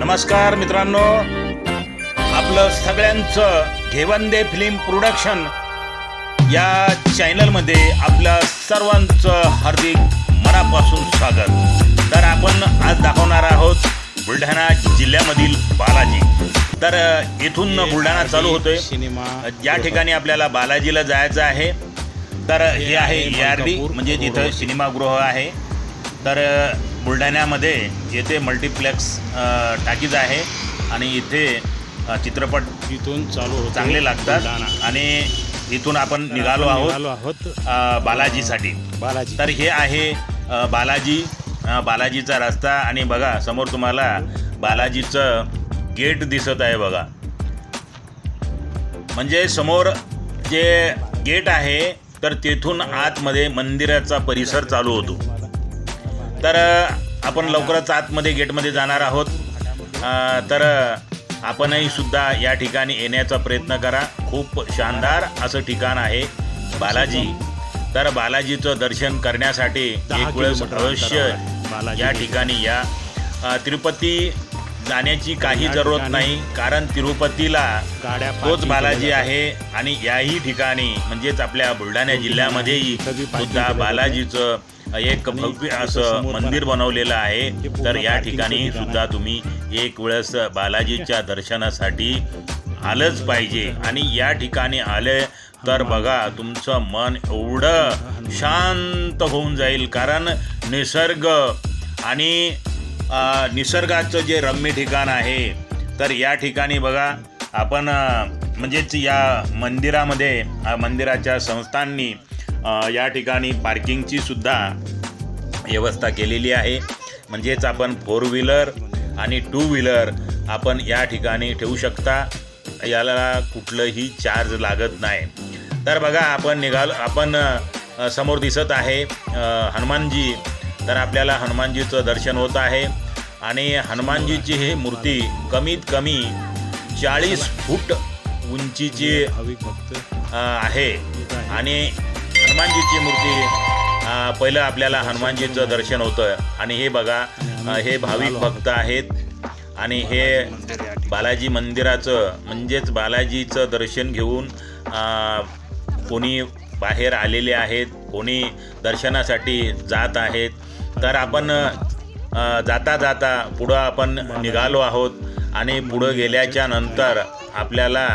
नमस्कार मित्रांनो. आपलं सगळ्यांचं घेवंदे फिल्म प्रोडक्शन या चॅनलमध्ये आपल्या सर्वांचं हार्दिक मनापासून स्वागत. तर आपण आज दाखवणार आहोत बुलढाणा जिल्ह्यामधील बालाजी. तर इथून बुलढाणा चालू होतोय. सिनेमा ज्या ठिकाणी आपल्याला बालाजीला जायचं आहे तर हे आहे आहे ए आर डी मलकापूर म्हणजे रोड. सिनेमागृह आहे. तर बुलढाण्यामध्ये येथे मल्टिप्लेक्स टाकीज आहे आणि इथे चित्रपट इथून चालू चांगले लागतात. आणि इथून आपण निघालो आहोत बालाजीसाठी. बालाजी. तर हे आहे बालाजी बालाजीचा रस्ता आणि बघा समोर तुम्हाला बालाजीचं गेट दिसत आहे बघा. म्हणजे समोर जे गेट आहे तर तेथून आतमध्ये मंदिराचा परिसर चालू होतो. तर आपण लवकरच आतमध्ये गेटमध्ये जाणार आहोत. तर आपणही सुद्धा या ठिकाणी येण्याचा प्रयत्न करा. खूप शानदार असं ठिकाण आहे बालाजी. तर बालाजीचं दर्शन करण्यासाठी एक वेळेस अवश्य या. ठिकाणी या. तिरुपती जाण्याची काही जरूरत नाही कारण तिरुपतीला तोच बालाजी आहे आणि याही ठिकाणी म्हणजेच आपल्या बुलढाणा जिल्ह्यामध्येही सुद्धा. बालाजीचं एक भव्य असं मंदिर बनवलेलं आहे. तर या ठिकाणी सुद्धा. तुम्ही एक वेळेस बालाजीच्या दर्शनासाठी आलंच पाहिजे. आणि या ठिकाणी आले तर बघा तुमचं मन एवढं शांत होऊन जाईल. कारण निसर्ग आणि निसर्गाचं जे रम्य ठिकाण आहे तर या ठिकाणी बघा आपण म्हणजेच या मंदिरामध्ये मंदिराच्या संस्थांनी या ठिकाणी पार्किंगची सुद्धा व्यवस्था केलेली आहे. म्हणजेच आपण फोर व्हीलर आणि टू व्हीलर आपण या ठिकाणी ठेवू शकता. याला कुठलंही चार्ज लागत नाही. तर बघा आपण निघाल आपण समोर दिसत आहे हनुमानजी. तर आपल्याला हनुमानजीचं दर्शन होत आहे. आणि हनुमानजीची ही मूर्ती कमीत कमी चाळीस फूट उंचीची आहे. आणि हनुमानजीची मूर्ती पहिलं आपल्याला हनुमानजीचं दर्शन होतं. आणि हे बघा हे भाविक भक्त आहेत. आणि हे बालाजी मंदिराचं म्हणजेच बालाजीचं दर्शन घेऊन कोणी बाहेर आलेले आहेत कोणी दर्शनासाठी जात आहेत. तर आपण जाता जाता पुढं आपण निघालो आहोत. आणि पुढं गेल्याच्यानंतर आपल्याला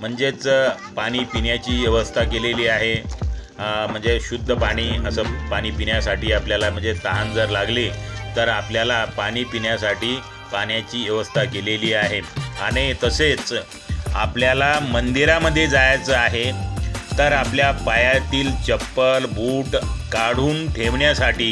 म्हणजेच पाणी पिण्याची व्यवस्था केलेली आहे. म्हणजे शुद्ध पाणी असं पाणी पिण्यासाठी आपल्याला म्हणजे तहान जर लागली तर आपल्याला पाणी पिण्यासाठी पाण्याची व्यवस्था केलेली आहे. आणि तसेच आपल्याला मंदिरामध्ये जायचं आहे तर आपल्या पायातील चप्पल बूट काढून ठेवण्यासाठी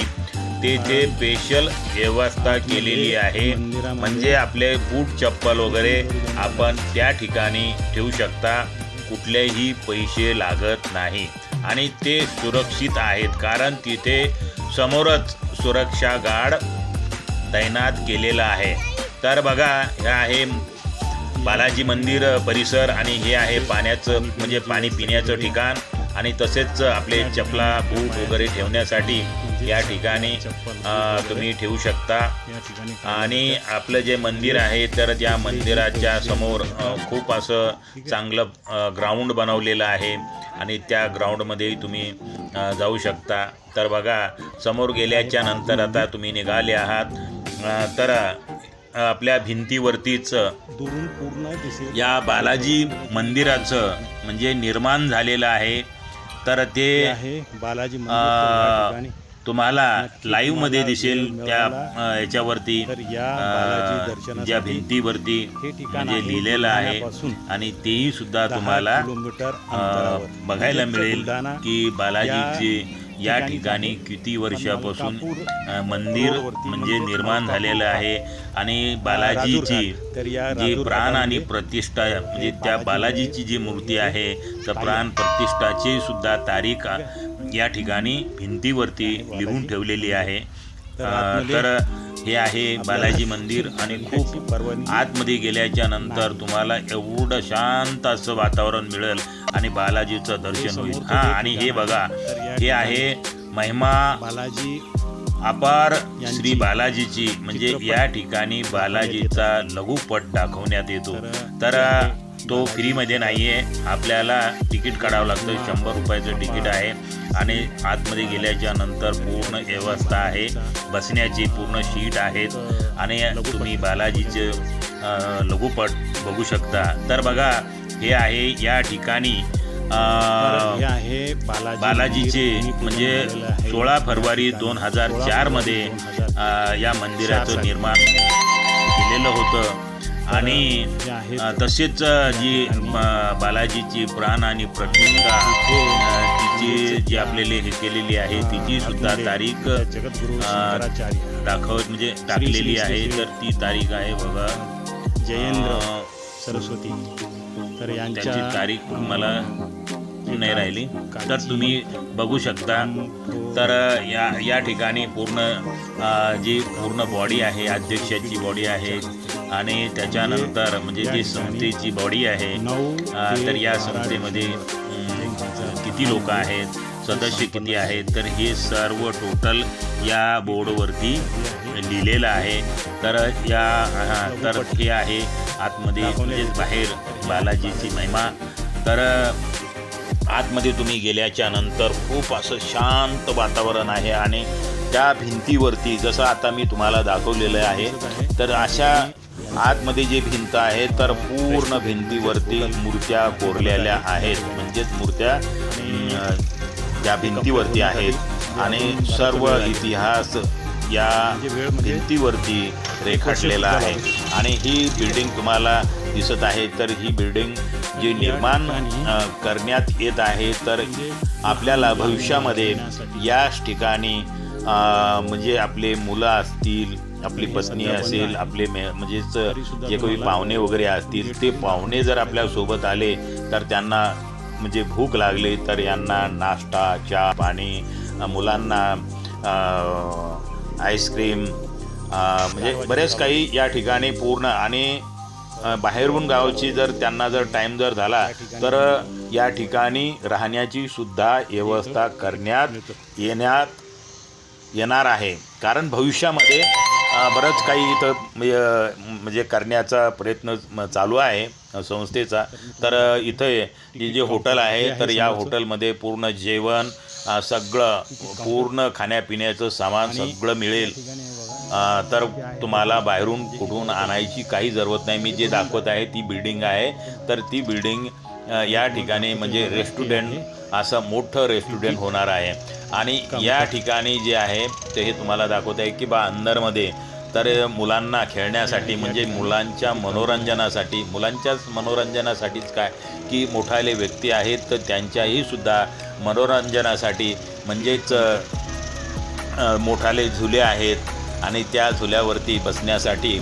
तेथे स्पेशल व्यवस्था केलेली आहे. म्हणजे आपले बूट चप्पल वगैरे आपण त्या ठिकाणी ठेवू शकता. कुठलेही पैसे लागत नाही. आणि ते सुरक्षित आहेत कारण तिथे समोरच सुरक्षा गार्ड तैनात केलेला आहे. तर बघा हे आहे बालाजी मंदिर परिसर आणि हे आहे पाण्याचं म्हणजे पाणी पिण्याचं ठिकाण. आणि तसेच आपले चपला बूट वगैरे ठेवण्यासाठी या ठिकाणी तुम्ही ठेवू शकता. आणि आपलं जे मंदिर आहे तर त्या मंदिराच्या समोर खूप असं चांगलं ग्राउंड बनवलेलं आहे. आणि त्या ग्राउंडमध्येही तुम्ही जाऊ शकता. तर बघा समोर गेल्याच्यानंतर आता तुम्ही निघाले आहात. तर आपल्या भिंतीवरतीच या बालाजी मंदिराचं म्हणजे निर्माण झालेलं आहे. तर ते आहे. बालाजी मंदिर तुम्हाला लाईव्हमध्ये दिसेल त्या याच्यावरती ज्या भिंतीवरती हे म्हणजे लिहिलेलं आहे आणि तेही सुद्धा तुम्हाला बघायला मिळेल की बालाजीचे या ठिकाणी. किती वर्षापासून मंदिर म्हणजे निर्माण झालेलं आहे आणि बालाजीची जी प्राण आणि प्रतिष्ठा म्हणजे त्या बालाजी बालाजीची जी मूर्ती आहे तर प्राण प्रतिष्ठाची सुद्धा तारीख या ठिकाणी भिंतीवरती लिहून ठेवलेली आहे. तर हे आहे बालाजी मंदिर आणि खूप आतमध्ये गेल्याच्यानंतर तुम्हाला एवढं शांत असं वातावरण मिळेल आणि बालाजीचं दर्शन होईल. हा आणि हे बघा हे आहे महिमा बालाजी अपार श्री बालाजीची म्हणजे या ठिकाणी बालाजीचा लघुपट दाखवण्यात येतो. तर तो फ्रीमध्ये नाही आहे आपल्याला तिकीट काढावं लागतं. शंभर रुपयाचं तिकीट आहे. आणि आतमध्ये गेल्याच्यानंतर पूर्ण व्यवस्था आहे. बसण्याची पूर्ण सीट आहेत. आणि तुम्ही बालाजीचे लघुपट बघू शकता. तर बघा हे आहे या ठिकाणी बालाजीचे म्हणजे. सोळा फरवरी. दोन हजार चारमध्ये या मंदिराचं. निर्माण केलेलं होतं आणि तसेच जी बालाजीची प्राण आणि प्रतिष्ठा तिची जी आपल्याला हे केलेली आहे तिची सुद्धा तारीख दाखवत म्हणजे टाकलेली आहे तर ती तारीख आहे बघा जयेंद्र सरस्वती तर त्यांची तारीख मला नाही राहिली. तर तुम्ही बघू शकता. तर या या ठिकाणी पूर्ण जी पूर्ण बॉडी आहे अध्यक्षाची बॉडी आहे आणि त्याच्यानंतर म्हणजे जी संस्थेची बॉडी आहे तर या संस्थेमध्ये किती लोक आहेत सदस्य किती आहेत तर हे सर्व टोटल या बोर्डवरती लिहिलेलं आहे. तर या तर हे आहे आतमध्ये म्हणजेच बाहेर बालाजीची महिमा. तर आतमध्ये तुम्ही गेल्याच्यानंतर खूप असं शांत वातावरण आहे आणि त्या भिंतीवरती जसं आता मी तुम्हाला दाखवलेलं आहे तर अशा आतमध्ये जे भिंत आहे तर पूर्ण भिंतीवरती मूर्त्या कोरलेल्या आहेत. म्हणजेच मूर्त्या त्या भिंतीवरती आहेत. आणि सर्व इतिहास या भिंतीवरती रेखाटलेला आहे. आणि ही बिल्डिंग तुम्हाला दिसत आहे. तर ही बिल्डिंग जी निर्माण करण्यात येत आहे तर आपल्याला भविष्यामध्ये याच ठिकाणी म्हणजे आपले मुलं असतील आपली पत्नी असेल आपले मे म्हणजेच जे काही पाहुणे वगैरे असतील ते पाहुणे जर आपल्यासोबत आले तर त्यांना म्हणजे भूक लागली तर यांना नाश्ता चहा पाणी मुलांना आईस्क्रीम म्हणजे बरेच काही या ठिकाणी पूर्ण आणि बाहेरून गावची जर त्यांना जर टाईम जर झाला तर या ठिकाणी राहण्याची सुद्धा व्यवस्था करण्यात येण्यात येणार आहे. कारण भविष्यामध्ये बरंच काही इथं म्हणजे, म्हणजे करण्याचा प्रयत्न चालू आहे संस्थेचा. तर इथे इथं जे हॉटेल आहे तर या हॉटेलमध्ये पूर्ण जेवण सगळं पूर्ण खाण्यापिण्याचं सामान सगळं मिळेल. तर तुम्हाला बाहेरून कुठून आणायची काही जरूरत नाही. मी जे दाखवत आहे ती बिल्डिंग आहे. तर ती बिल्डिंग या ठिकाणी म्हणजे रेस्टॉरंट असं मोठं रेस्टॉरंट होणार आहे. आणि या ठिकाणी जे आहे ते हे तुम्हाला दाखवत आहे की बा अंदरमध्ये तर मुलांना खेळण्यासाठी म्हणजे मुलांच्या मनोरंजनासाठी मुलांच्याच मनोरंजनासाठीच काय की मोठाले व्यक्ती आहेत तर त्यांच्याही सुद्धा मनोरंजनासाठी म्हणजेच मोठाले झुले आहेत आणि त्या झुल्यावरती बसण्यासाठी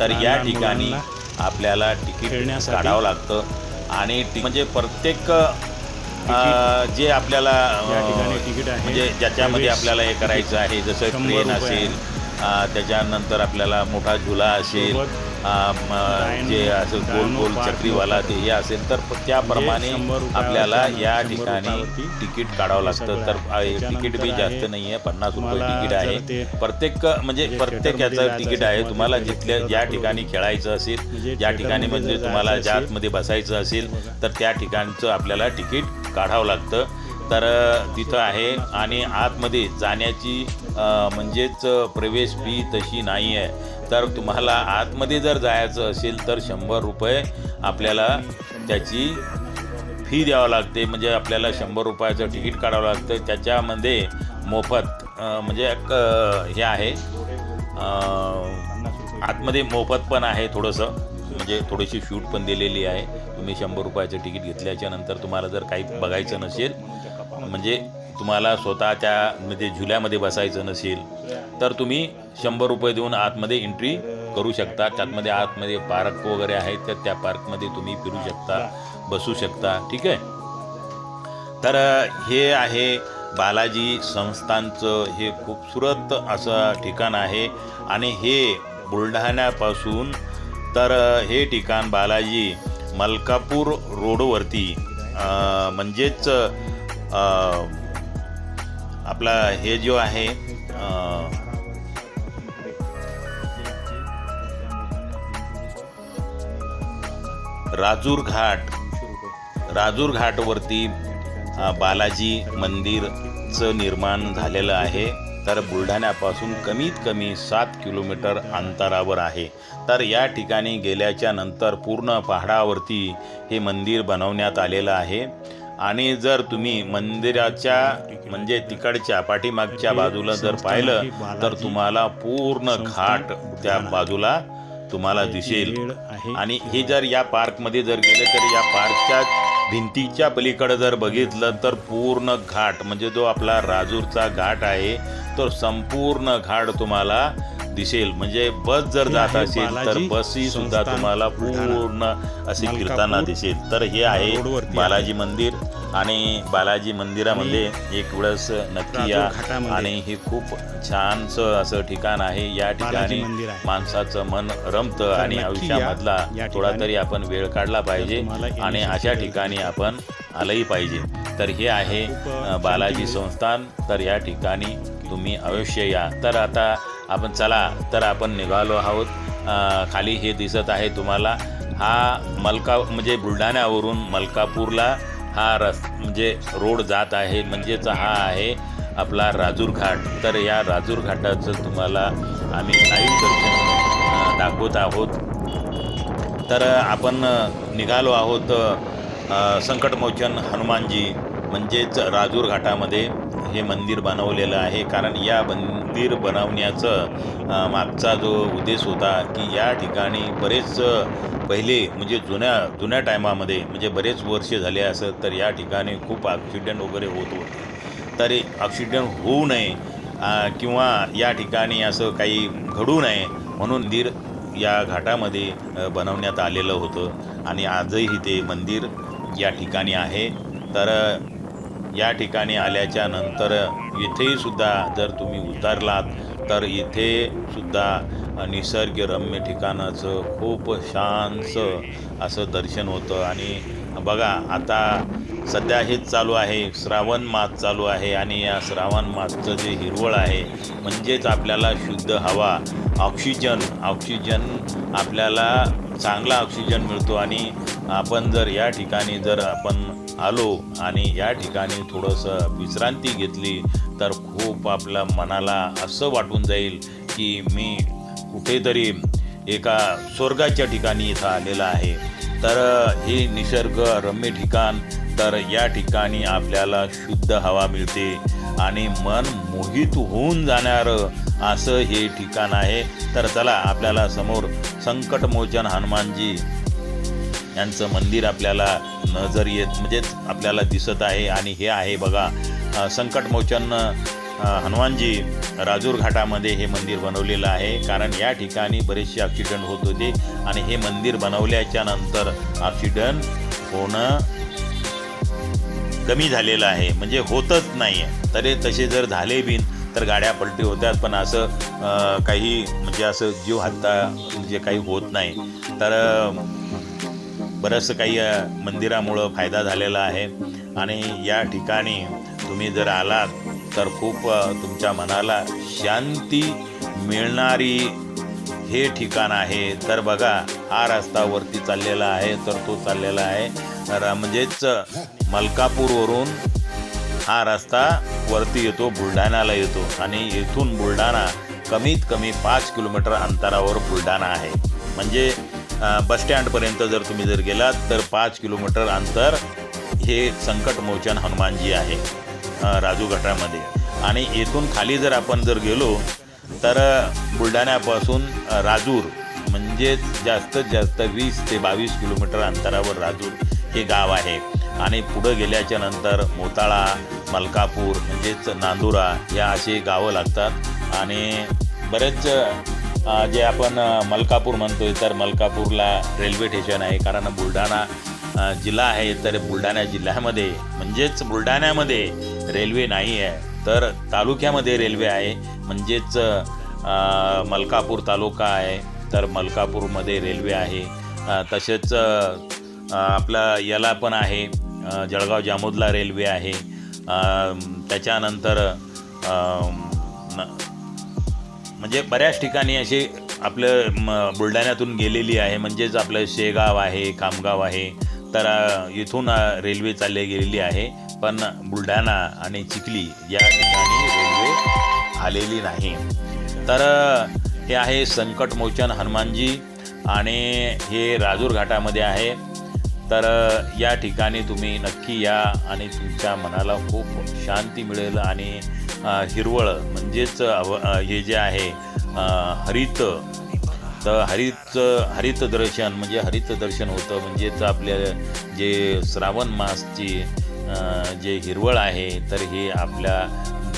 तर या ठिकाणी आपल्याला तिकीट काढावं लागतं. आणि म्हणजे प्रत्येक जे आपल्याला तिकीट आहे. म्हणजे ज्याच्यामध्ये आपल्याला हे करायचं आहे जसं ट्रेन असेल त्याच्यानंतर आपल्याला मोठा झुला असेल जे असं गोल गोल चक्रीवाला ते हे असेल तर त्याप्रमाणे आपल्याला या ठिकाणी तिकीट काढावं लागतं. तर तिकीट बी जास्त नाही आहे पन्नास रुपये तिकीट आहे. प्रत्येक म्हणजे म्हणजे प्रत्येक याचं तिकीट आहे. तुम्हाला जिथल्या ज्या ठिकाणी खेळायचं असेल म्हणजे ज्या ठिकाणी म्हणजे तुम्हाला ज्या आतमध्ये बसायचं असेल. तर त्या ठिकाणचं आपल्याला तिकीट काढावं लागतं. तर तिथं आहे आणि आतमध्ये जाण्याची म्हणजेच प्रवेश फी तशी नाही आहे तर तुम्हाला आतमध्ये जर जायचं असेल तर शंभर रुपये आपल्याला त्याची फी द्यावं लागते. म्हणजे आपल्याला शंभर रुपयाचं तिकीट काढावं लागतं. त्याच्यामध्ये मोफत म्हणजे एक हे आहे. आतमध्ये मोफत पण आहे थोडंसं. म्हणजे थोडीशी शूट पण दिलेली आहे. तुम्ही शंभर रुपयाचं तिकीट घेतल्याच्या नंतर तुम्हाला जर काही बघायचं नसेल म्हणजे तुम्हाला स्वतःच्या म्हणजे झुल्यामध्ये बसायचं नसेल तर तुम्ही शंभर रुपये देऊन आतमध्ये एंट्री करू शकता. त्यातमध्ये आतमध्ये पार्क वगैरे आहेत तर त्या पार्कमध्ये तुम्ही फिरू शकता बसू शकता. ठीक आहे? तर हे आहे बालाजी संस्थानचं हे खूपसुरत असं ठिकाण आहे. आणि हे बुलढाण्यापासून तर हे ठिकाण बालाजी मलकापूर रोडवरती म्हणजेच आपला हे जो आहे राजूर घाट. राजूर घाटवरती बालाजी मंदिरचं निर्माण झालेलं आहे. तर बुलढाण्यापासून कमीत कमी सात किलोमीटर अंतरावर आहे. तर या ठिकाणी गेल्याच्यानंतर पूर्ण पहाडावरती हे मंदिर बनवण्यात आलेलं आहे. आणि जर तुम्ही मंदिराच्या म्हणजे तिकडच्या पाठीमागच्या बाजूला जर पाहिलं तर तुम्हाला पूर्ण घाट त्या बाजूला तुम्हाला दिसेल. आणि हे जर या पार्कमध्ये जर गेले तर या पार्कच्या भिंतीच्या पलीकडे जर बघितलं तर पूर्ण घाट म्हणजे जो आपला राजूरचा घाट आहे तो संपूर्ण घाट तुम्हाला दिसेल म्हणजे बस जर जात असेल तर बसही सुद्धा तुम्हाला. पूर्ण मलकापूर फिरताना दिसेल तर हे आहे. बालाजी मंदिर आणि बालाजी मंदिरामध्ये एक वेळेस नक्की या. आणि हे खूप छानसं असं ठिकाण आहे या ठिकाणी. माणसाचं मन रमतं आणि. आयुष्यामधला थोडा तरी आपण वेळ काढला पाहिजे आणि अशा ठिकाणी आपण आलंही पाहिजे तर हे आहे बालाजी संस्थान तर या ठिकाणी तुम्ही अवश्य या तर आता आपण चला तर आपण निघालो आहोत. खाली हे दिसत आहे तुम्हाला. हा मलका म्हणजे बुलढाण्यावरून मलकापूरला हा रस म्हणजे रोड जात आहे म्हणजेच हा आहे आपला राजूर घाट. तर या राजूर घाटाचं तुम्हाला आम्ही लाईव्ह दर्शन दाखवत आहोत. तर आपण निघालो आहोत संकटमोचन हनुमानजी म्हणजेच राजूर घाटामध्ये. हे मंदिर बनवलेलं आहे. कारण या मंदिर बनवण्याचं मागचा जो उद्देश होता की या ठिकाणी बरेच पहिले म्हणजे जुन्या जुन्या टायमामध्ये म्हणजे बरेच वर्ष झाले असं तर या ठिकाणी खूप ॲक्सिडेंट वगैरे होत होते. तर ॲक्सिडेंट होऊ नये किंवा या ठिकाणी असं काही घडू नये म्हणून मंदिर या घाटामध्ये बनवण्यात आलेलं होतं. आणि आजही ते मंदिर या ठिकाणी आहे. तर या ठिकाणी आल्याच्यानंतर इथेही सुद्धा जर तुम्ही उतरलात तर इथे सुद्धा निसर्गरम्य ठिकाणाचं खूप शांतचं असं दर्शन होतं. आणि बघा आता सध्या हेच चालू आहे श्रावण मास चालू आहे आणि या श्रावण मासचं जे हिरवळ आहे म्हणजेच आपल्याला शुद्ध हवा ऑक्सिजन ऑक्सिजन आपल्याला चांगला ऑक्सिजन मिळतो. आणि आपण जर या ठिकाणी जर आपण आलो आणि या ठिकाणी थोडंसं विश्रांती घेतली तर खूप आपल्या मनाला असं वाटून जाईल की मी कुठेतरी एका स्वर्गाच्या ठिकाणी इथं आलेलं आहे. तर हे निसर्ग रम्य ठिकाण तर या ठिकाणी आपल्याला शुद्ध हवा मिळते आणि मन मोहित होऊन जाणारं असं हे ठिकाण आहे. तर चला आपल्याला समोर संकटमोचन हनुमानजी यांचं मंदिर आपल्याला नजर येत म्हणजेच आपल्याला दिसत आहे. आणि हे आहे बघा संकटमोचन हनुमानजी राजूर घाटामध्ये हे मंदिर बनवलेलं आहे. कारण या ठिकाणी बरेचसे ॲक्सिडंट होत होते. आणि हे मंदिर बनवल्याच्या नंतर ॲक्सिडंट होणं कमी झालेलं आहे. म्हणजे होतच नाही. आहे तरी तसे जर झाले बिन तर गाड्या पलटी होत्यात पण असं काही म्हणजे असं जीव हत्ता म्हणजे काही होत नाही. तर बरंचसं काही मंदिरामुळं फायदा झालेला आहे. आणि या ठिकाणी तुम्ही जर आलात तर खूप तुमच्या मनाला शांती मिळणारी हे ठिकाण आहे. तर बघा हा रस्ता वरती चाललेला आहे तर तो चाललेला आहे. तर म्हणजेच मलकापूरवरून हा रस्ता वरती येतो बुलढाण्याला येतो. आणि येथून बुलढाणा कमीत कमी पाच किलोमीटर अंतरावर बुलढाणा आहे. म्हणजे बसस्टँडपर्यंत जर तुम्ही जर गेलात तर पाच किलोमीटर अंतर हे संकटमोचन हनुमानजी आहे राजू गटामध्ये. आणि येथून खाली जर आपण जर गेलो तर बुलढाण्यापासून राजूर म्हणजेच जास्तीत जास्त वीस ते बावीस किलोमीटर अंतरावर राजूर हे गाव आहे. आणि पुढं गेल्याच्यानंतर मोताळा मलकापूर म्हणजेच नांदुरा या असे गावं लागतात. आणि बरेच जे आपण मलकापूर म्हणतोय तर मलकापूरला रेल्वे स्टेशन आहे. कारण बुलढाणा जिल्हा आहे तर बुलढाणा जिल्ह्यामध्ये म्हणजेच बुलढाण्यामध्ये रेल्वे नाही आहे. तर तालुक्यामध्ये रेल्वे आहे. म्हणजेच मलकापूर तालुका आहे तर मलकापूरमध्ये रेल्वे आहे. तसेच आपलं आपला याला पण आहे जळगाव जामोदला रेल्वे आहे. त्याच्यानंतर न- म्हणजे बऱ्याच ठिकाणी असे आपलं म, बुलढाण्यातून गेलेली आहे. म्हणजेच आपलं शेगाव आहे खामगाव आहे. तर इथून रेल्वे चालली गेलेली आहे. पण बुलढाणा आणि चिखली या ठिकाणी रेल्वे आलेली नाही. तर हे आहे संकटमोचन हनुमानजी आणि हे राजूर घाटामध्ये आहे. तर या ठिकाणी तुम्ही नक्की या आणि तुमच्या मनाला खूप शांती मिळेल आणि हिरवळ म्हणजेच अव- हे जे आहे हरित तर हरित हरित दर्शन म्हणजे हरित दर्शन होतं म्हणजेच आपल्या जे श्रावण मासची जे हिरवळ आहे तर हे आपल्या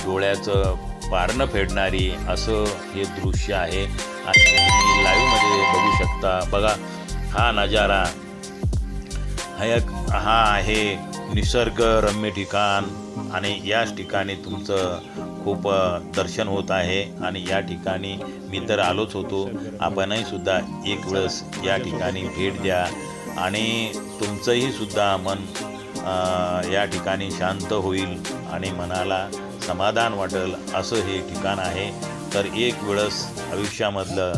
डोळ्याचं पारणं फेडणारी असं हे दृश्य आहे. आणि तुम्ही लाईव्हमध्ये बघू शकता. बघा हा नजारा हा एक हा आहे निसर्गरम्य ठिकाण आणि याच ठिकाणी तुमचं खूप दर्शन होत आहे आणि या ठिकाणी मी तर आलोच होतो. आपणही सुद्धा एक वेळेस या ठिकाणी भेट द्या आणि तुमचंही सुद्धा मन या ठिकाणी शांत होईल आणि मनाला समाधान वाटेल असं हे ठिकाण आहे. तर एक वेळेस आयुष्यामधलं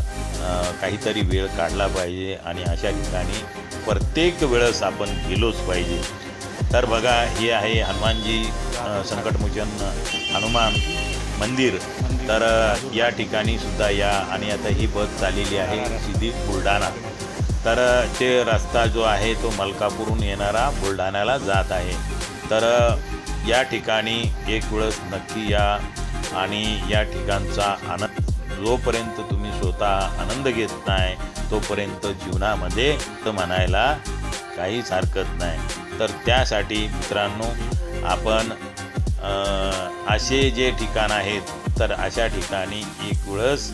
काहीतरी वेळ काढला पाहिजे आणि अशा ठिकाणी प्रत्येक वेळेस आपण गेलोच पाहिजे. तर बघा हे आहे हनुमानजी संकटमोचन हनुमान मंदिर. तर या ठिकाणी सुद्धा या आणि आता ही बस चाललेली आहे सिद्धी बुलढाणा. तर ते रस्ता जो आहे तो मलकापूरहून येणारा बुलढाण्याला जात आहे. तर या ठिकाणी एक वेळेस नक्की या आणि या ठिकाणचा आनंद जोपर्यंत तुम्ही स्वतः आनंद घेत नाही तोपर्यंत जीवनामध्ये तर म्हणायला काहीच हरकत नाही. तर त्यासाठी मित्रांनो आपण असे जे ठिकाण आहेत तर अशा ठिकाणी एक वेळच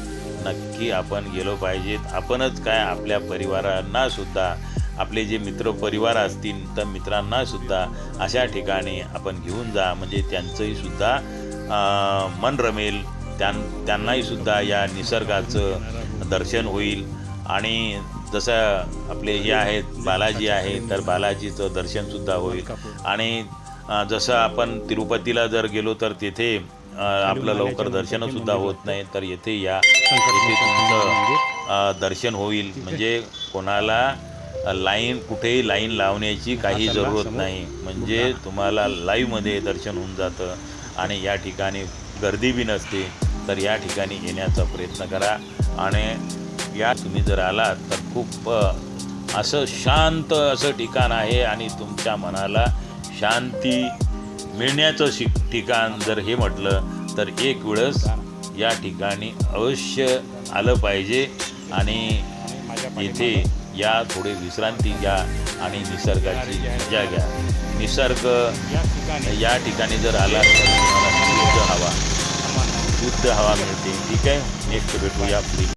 नक्की आपण गेलो पाहिजेत. आपणच काय आपल्या परिवारांना सुद्धा आपले जे मित्र परिवार असतील तर मित्रांना सुद्धा अशा ठिकाणी आपण घेऊन जा. म्हणजे त्यांचंही सुद्धा मन रमेल. त्यां त्यांनाही सुद्धा या निसर्गाचं दर्शन होईल. आणि जसं आपले हे आहेत बालाजी आहे तर बालाजीचं दर्शनसुद्धा होईल. आणि जसं आपण तिरुपतीला जर गेलो तर तेथे आपलं लवकर दर्शनसुद्धा होत नाही तर येथे या. येथे तुमचं अ, दर्शन होईल. म्हणजे कोणाला लाईन कुठेही लाईन लावण्याची काही जरूरत नाही. म्हणजे तुम्हाला लाईव्हमध्ये दर्शन होऊन जातं आणि या ठिकाणी गर्दी बी नसते तर या ठिकाणी येण्याचा प्रयत्न करा. आणि या. तुम्ही जर आलात तर खूप असं शांत असं ठिकाण आहे आणि तुमच्या मनाला शांती मिळण्याचं शिक ठिकाण जर हे म्हटलं तर एक वेळेस या ठिकाणी अवश्य आलं पाहिजे. आणि येथे या थोडे विश्रांती घ्या आणि निसर्गाची मजा घ्या. निसर्ग या ठिकाणी जर आला तर तुम्हाला शुद्ध हवा शुद्ध हवा मिळते. ठीक आहे? नेक्स्ट भेटूया आपली